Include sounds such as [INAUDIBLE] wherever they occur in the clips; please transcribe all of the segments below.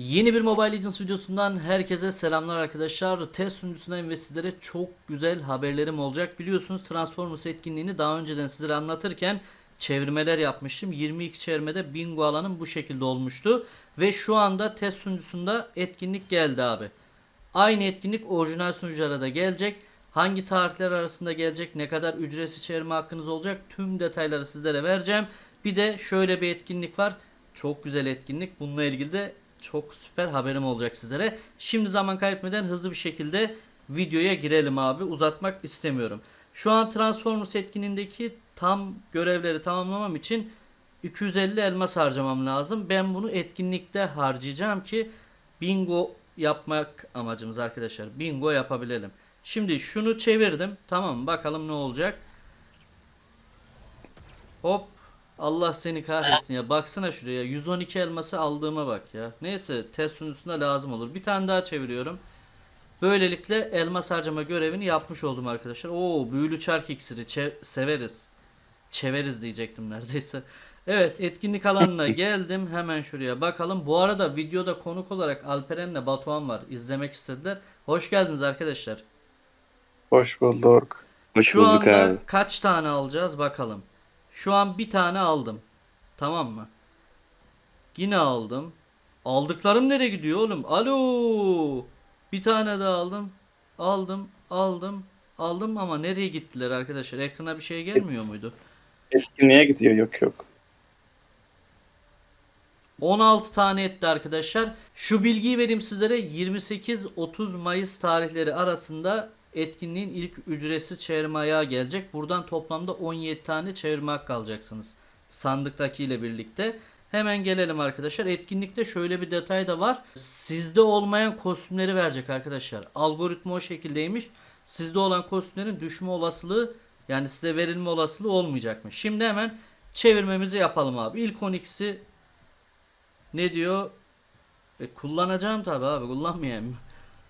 Yeni bir Mobile Legends videosundan herkese selamlar arkadaşlar. Test sunucusundan ve sizlere çok güzel haberlerim olacak. Biliyorsunuz Transformers etkinliğini daha önceden sizlere anlatırken çevirmeler yapmıştım. 22 çevirmede bingo alanım bu şekilde olmuştu. Ve şu anda test sunucusunda etkinlik geldi abi. Aynı etkinlik orijinal sunuculara da gelecek. Hangi tarihler arasında gelecek, ne kadar ücretsiz çevirme hakkınız olacak tüm detayları sizlere vereceğim. Bir de şöyle bir etkinlik var. Çok güzel etkinlik. Bununla ilgili de çok süper haberim olacak sizlere. Şimdi zaman kaybetmeden hızlı bir şekilde videoya girelim abi. Uzatmak istemiyorum. Şu an Transformers etkinliğindeki tam görevleri tamamlamam için 250 elmas harcamam lazım. Ben bunu etkinlikte harcayacağım ki bingo yapmak amacımız arkadaşlar. Bingo yapabilelim. Şimdi şunu çevirdim. Tamam? Bakalım ne olacak. Hop. Allah seni kahretsin ya. Baksana şuraya. 112 elması aldığıma bak ya. Neyse test sunucusunda lazım olur. Bir tane daha çeviriyorum. Böylelikle elmas harcama görevini yapmış oldum arkadaşlar. Oo büyülü çark iksiri çe- severiz. Çeveriz diyecektim neredeyse. Evet etkinlik alanına [LAUGHS] geldim. Hemen şuraya bakalım. Bu arada videoda konuk olarak Alperen'le Batuhan var. İzlemek istediler. Hoş geldiniz arkadaşlar. Hoş bulduk. Hoş Şu bulduk anda abi. kaç tane alacağız bakalım. Şu an bir tane aldım. Tamam mı? Yine aldım. Aldıklarım nereye gidiyor oğlum? Alo. Bir tane daha aldım. Aldım, aldım, aldım ama nereye gittiler arkadaşlar? Ekrana bir şey gelmiyor muydu? Etkinliğe gidiyor yok yok. 16 tane etti arkadaşlar. Şu bilgiyi vereyim sizlere 28-30 Mayıs tarihleri arasında etkinliğin ilk ücretsiz çevirme ayağı gelecek. Buradan toplamda 17 tane çevirme hakkı alacaksınız. Sandıktaki ile birlikte. Hemen gelelim arkadaşlar. Etkinlikte şöyle bir detay da var. Sizde olmayan kostümleri verecek arkadaşlar. Algoritma o şekildeymiş. Sizde olan kostümlerin düşme olasılığı yani size verilme olasılığı olmayacakmış. Şimdi hemen çevirmemizi yapalım abi. İlk 12'si ne diyor? E, kullanacağım tabi abi kullanmayayım.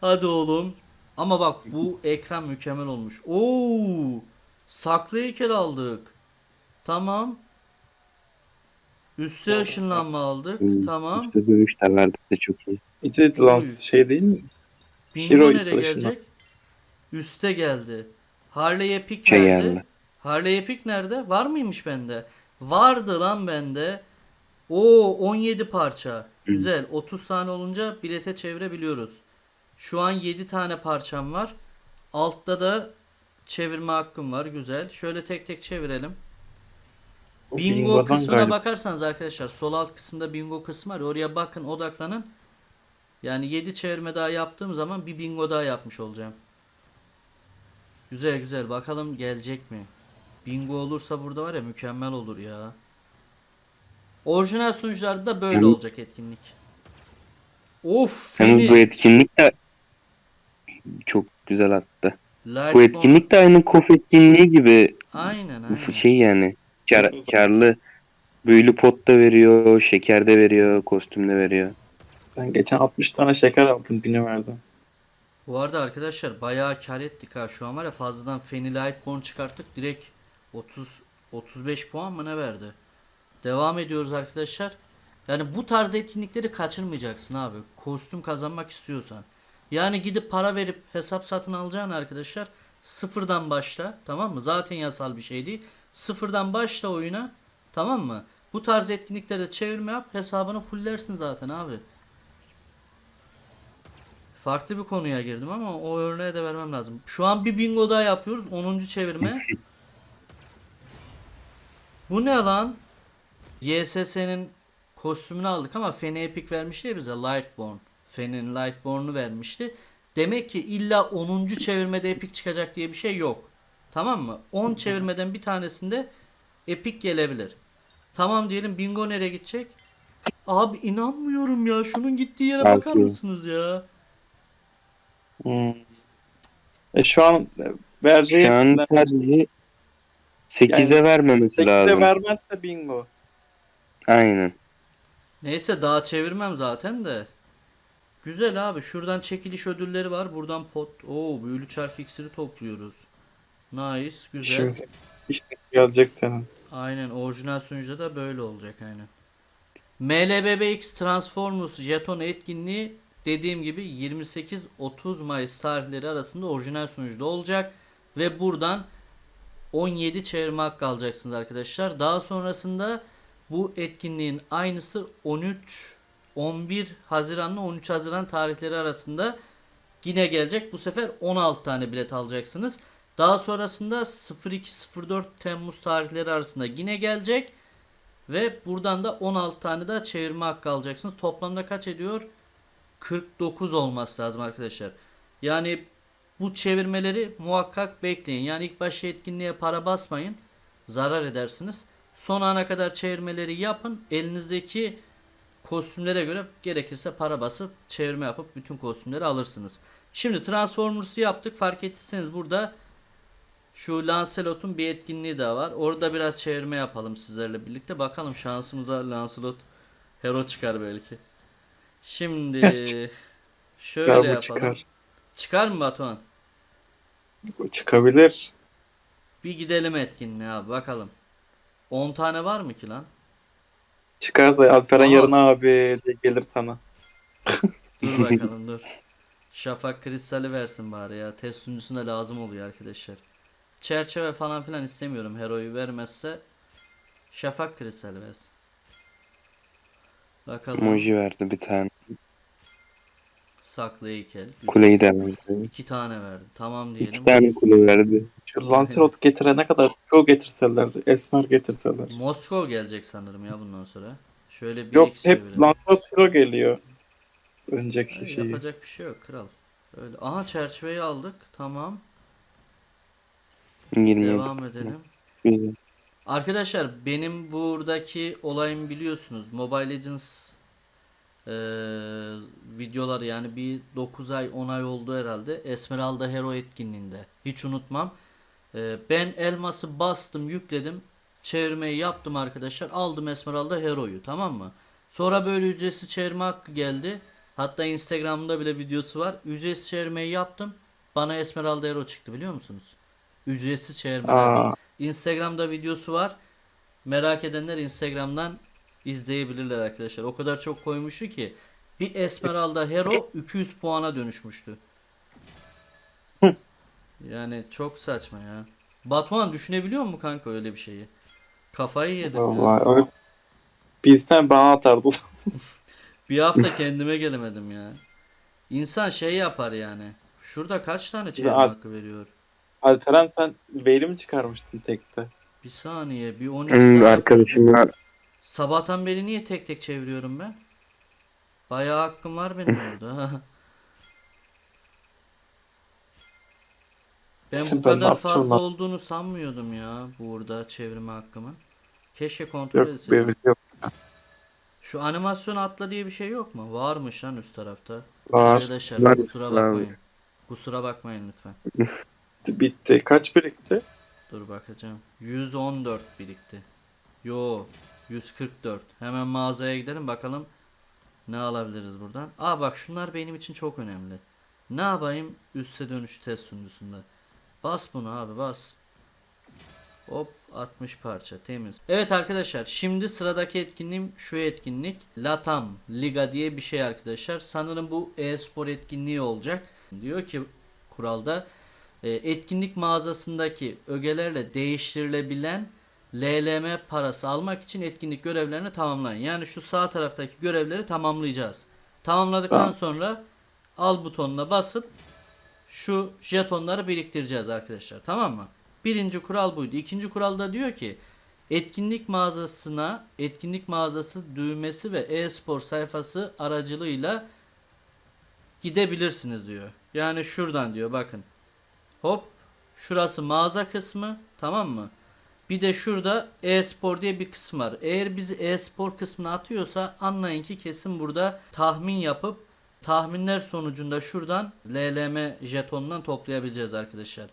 Hadi oğlum. Ama bak bu ekran mükemmel olmuş. Oo! Saklı heykel aldık. Tamam. Üste ışınlanma aldık. Hmm, Tamam. Üstte dönüşler verdi de çok iyi. İti lan şey değil mi? Hero nereye gelecek? Üste geldi. Harley Epic Şey nerede? geldi. Harley Epic nerede? Var mıymış bende? Vardı lan bende. Oo 17 parça. Güzel. 30 tane olunca bilete çevirebiliyoruz. Şu an 7 tane parçam var. Altta da çevirme hakkım var. Güzel. Şöyle tek tek çevirelim. O Bingo bingodan kısmına galiba. bakarsanız arkadaşlar sol alt kısımda bingo kısmı var. Oraya bakın odaklanın. Yani 7 çevirme daha yaptığım zaman bir bingo daha yapmış olacağım. Güzel güzel bakalım gelecek mi? Bingo olursa burada var ya mükemmel olur ya. Orijinal sunucularda da böyle Yani- olacak etkinlik. Of Yalnız bu etkinlik de çok güzel attı. Light Bu etkinlik de aynı KOF etkinliği gibi Aynen Bu aynen. şey yani. Kar, karlı büyülü pot da veriyor, şeker de veriyor, kostüm de veriyor. Ben geçen 60 tane şeker aldım güne verdim. Bu arada arkadaşlar bayağı kar ettik ha. Şu an var ya fazladan Feni Lightborn çıkarttık. Direkt 30 35 puan mı ne verdi? Devam ediyoruz arkadaşlar. Yani bu tarz etkinlikleri kaçırmayacaksın abi. Kostüm kazanmak istiyorsan. Yani gidip para verip hesap satın alacaksın arkadaşlar. Sıfırdan başla. Tamam mı? Zaten yasal bir şey değil. Sıfırdan başla oyuna. Tamam mı? Bu tarz etkinliklerde çevirme yap. Hesabını fulllersin zaten abi. Farklı bir konuya girdim ama o örneğe de vermem lazım. Şu an bir bingo daha yapıyoruz. 10. çevirme. [LAUGHS] Bu ne lan? YSS'nin kostümünü aldık ama Feni Epic vermişti ya bize Lightborn. Fen'in Lightborn'u vermişti. Demek ki illa 10. çevirmede Epic çıkacak diye bir şey yok. Tamam mı? 10 çevirmeden bir tanesinde Epic gelebilir. Tamam diyelim bingo nereye gidecek? Abi inanmıyorum ya. Şunun gittiği yere bakar mısınız ya? Hmm. E şu an vereceği Şu an hepsinden sadece 8'e Yani vermemesi 8'e lazım. vermezse bingo. Aynen. Neyse daha çevirmem zaten de. Güzel abi. Şuradan çekiliş ödülleri var. Buradan pot. Oo büyülü çark iksiri topluyoruz. Nice. Güzel. İşimize işte gelecek senin. Aynen. Orijinal sunucuda da böyle olacak aynen. MLBBX Transformers jeton etkinliği dediğim gibi 28-30 Mayıs tarihleri arasında orijinal sunucuda olacak ve buradan 17 çevirme hakkı alacaksınız arkadaşlar. Daha sonrasında bu etkinliğin aynısı 13 11 Haziran'la 13 Haziran tarihleri arasında yine gelecek. Bu sefer 16 tane bilet alacaksınız. Daha sonrasında 02-04 Temmuz tarihleri arasında yine gelecek. Ve buradan da 16 tane daha çevirme hakkı alacaksınız. Toplamda kaç ediyor? 49 olması lazım arkadaşlar. Yani bu çevirmeleri muhakkak bekleyin. Yani ilk başta etkinliğe para basmayın. Zarar edersiniz. Son ana kadar çevirmeleri yapın. Elinizdeki kostümlere göre gerekirse para basıp çevirme yapıp bütün kostümleri alırsınız. Şimdi Transformers'ı yaptık. Fark ettiyseniz burada şu Lancelot'un bir etkinliği daha var. Orada biraz çevirme yapalım sizlerle birlikte. Bakalım şansımıza Lancelot hero çıkar belki. Şimdi [LAUGHS] şöyle Ya yapalım. çıkar. Çıkar mı Batuhan? Çıkabilir. Bir gidelim etkinliğe abi bakalım. 10 tane var mı ki lan? Çıkarsa Alperen Aha. yarın abi diye gelir sana. [LAUGHS] Dur bakalım dur. [LAUGHS] Şafak kristali versin bari ya. Test sunucusunda lazım oluyor arkadaşlar. Çerçeve falan filan istemiyorum. Hero'yu vermezse şafak kristali versin. Bakalım. Emoji verdi bir tane. Saklı heykel. Kuleyi de verdi. İki tane verdi. Tamam İki diyelim. tane kule verdi. Şu Lancelot getirene kadar çoğu getirseler, Esmer getirseler. Moskov gelecek sanırım ya bundan sonra. Şöyle bir Yok eksi hep çevirelim. Lancelot hero geliyor. Önceki Ay, şeyi. Yapacak bir şey yok kral. Öyle. Aha çerçeveyi aldık. Tamam. 27. Devam edelim. Arkadaşlar benim buradaki olayımı biliyorsunuz. Mobile Legends eee videoları yani bir 9 ay 10 ay oldu herhalde. Esmeralda Hero etkinliğinde. Hiç unutmam. Eee, ben elması bastım yükledim. Çevirmeyi yaptım arkadaşlar. Aldım Esmeralda Hero'yu tamam mı? Sonra böyle ücretsiz çevirme hakkı geldi. Hatta Instagram'da bile videosu var. Ücretsiz çevirmeyi yaptım. Bana Esmeralda Hero çıktı biliyor musunuz? Ücretsiz çevirmeler. Aa, Instagram'da videosu var. Merak edenler Instagram'dan izleyebilirler arkadaşlar. O kadar çok koymuştu ki bir Esmeralda Hero 200 puana dönüşmüştü. Yani çok saçma ya. Batuhan düşünebiliyor mu kanka öyle bir şeyi? Kafayı yedim vallahi öyle. Bizden bana atardı. [LAUGHS] Bir hafta kendime gelemedim ya. İnsan şey yapar yani. Şurada kaç tane çevirme Güzel. hakkı veriyor? Alperen sen Veil'i mi çıkarmıştın tekte? Bir saniye bir 12 Hmm, tane arkadaşım var. Sabahtan beri niye tek tek çeviriyorum ben? Bayağı hakkım var benim [LAUGHS] burada. [LAUGHS] ben bu Ben kadar yapacağım fazla lan? olduğunu sanmıyordum ya burada çevirme hakkımın. Keşke kontrol Yok etseydim. yok. Şu animasyon atla diye bir şey yok mu? Varmış lan üst tarafta. Var. Arkadaşlar var, kusura var. bakmayın. Kusura bakmayın lütfen. [LAUGHS] Bitti. Kaç birikti? Dur bakacağım. 114 birikti. Yo 144. Hemen mağazaya gidelim bakalım ne alabiliriz buradan. Aa bak şunlar benim için çok önemli. Ne yapayım üste dönüş test sunucusunda. Bas bunu abi bas. Hop 60 parça temiz. Evet arkadaşlar şimdi sıradaki etkinliğim şu etkinlik. Latam Liga diye bir şey arkadaşlar. Sanırım bu e-spor etkinliği olacak. Diyor ki kuralda e, etkinlik mağazasındaki ögelerle değiştirilebilen LLM parası almak için etkinlik görevlerini tamamlayın. Yani şu sağ taraftaki görevleri tamamlayacağız. Tamamladıktan Tamam. sonra al butonuna basıp şu jetonları biriktireceğiz arkadaşlar. Tamam mı? Birinci kural buydu. İkinci kuralda diyor ki etkinlik mağazasına etkinlik mağazası düğmesi ve e-spor sayfası aracılığıyla gidebilirsiniz diyor. Yani şuradan diyor bakın. Hop şurası mağaza kısmı tamam mı? Bir de şurada e-spor diye bir kısım var. Eğer bizi e-spor kısmına atıyorsa anlayın ki kesin burada tahmin yapıp tahminler sonucunda şuradan LLM jetonundan toplayabileceğiz arkadaşlar.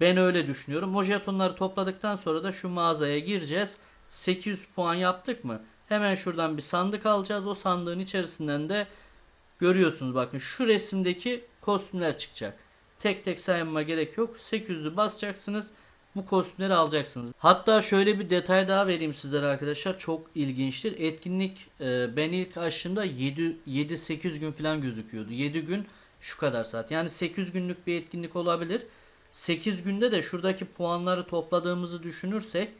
Ben öyle düşünüyorum. O jetonları topladıktan sonra da şu mağazaya gireceğiz. 800 puan yaptık mı? Hemen şuradan bir sandık alacağız. O sandığın içerisinden de görüyorsunuz bakın şu resimdeki kostümler çıkacak. Tek tek saymama gerek yok. 800'ü basacaksınız. Bu kostümleri alacaksınız. Hatta şöyle bir detay daha vereyim sizlere arkadaşlar. Çok ilginçtir. Etkinlik e, ben ilk açtığımda 7 7-8 gün falan gözüküyordu. 7 gün şu kadar saat. Yani 8 günlük bir etkinlik olabilir. 8 günde de şuradaki puanları topladığımızı düşünürsek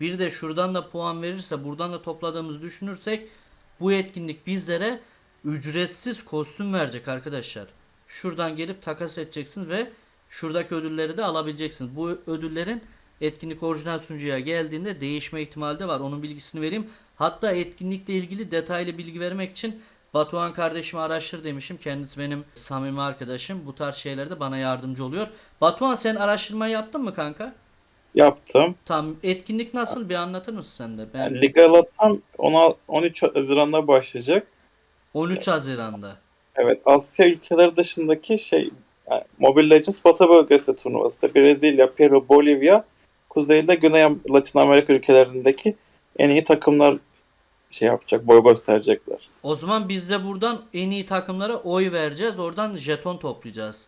bir de şuradan da puan verirse buradan da topladığımızı düşünürsek bu etkinlik bizlere ücretsiz kostüm verecek arkadaşlar. Şuradan gelip takas edeceksiniz ve şuradaki ödülleri de alabileceksiniz. Bu ödüllerin etkinlik orijinal sunucuya geldiğinde değişme ihtimali de var. Onun bilgisini vereyim. Hatta etkinlikle ilgili detaylı bilgi vermek için Batuhan kardeşimi araştır demişim. Kendisi benim samimi arkadaşım. Bu tarz şeylerde bana yardımcı oluyor. Batuhan sen araştırma yaptın mı kanka? Yaptım. Tam etkinlik nasıl bir anlatır mısın sen de? Ben Yani Ligala tam 10 13 Haziran'da başlayacak. 13 Haziran'da. Evet Asya ülkeleri dışındaki şey yani Mobile Legends Batı bölgesi turnuvası da Brezilya, Peru, Bolivya, Kuzeyde Güney Latin Amerika ülkelerindeki en iyi takımlar şey yapacak, boy gösterecekler. O zaman biz de buradan en iyi takımlara oy vereceğiz. Oradan jeton toplayacağız.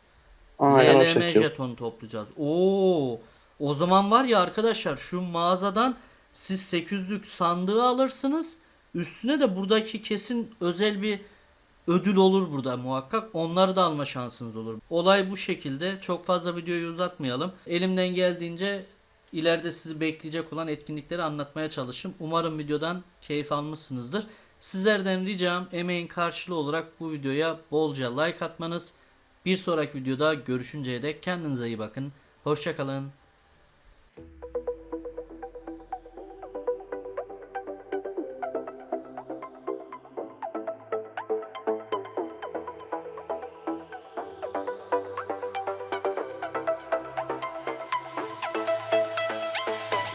Aynen LLM şekil. jetonu toplayacağız. Oo. O zaman var ya arkadaşlar şu mağazadan siz 800'lük sandığı alırsınız. Üstüne de buradaki kesin özel bir ödül olur burada muhakkak. Onları da alma şansınız olur. Olay bu şekilde. Çok fazla videoyu uzatmayalım. Elimden geldiğince ileride sizi bekleyecek olan etkinlikleri anlatmaya çalışım. Umarım videodan keyif almışsınızdır. Sizlerden ricam emeğin karşılığı olarak bu videoya bolca like atmanız. Bir sonraki videoda görüşünceye dek kendinize iyi bakın. Hoşçakalın.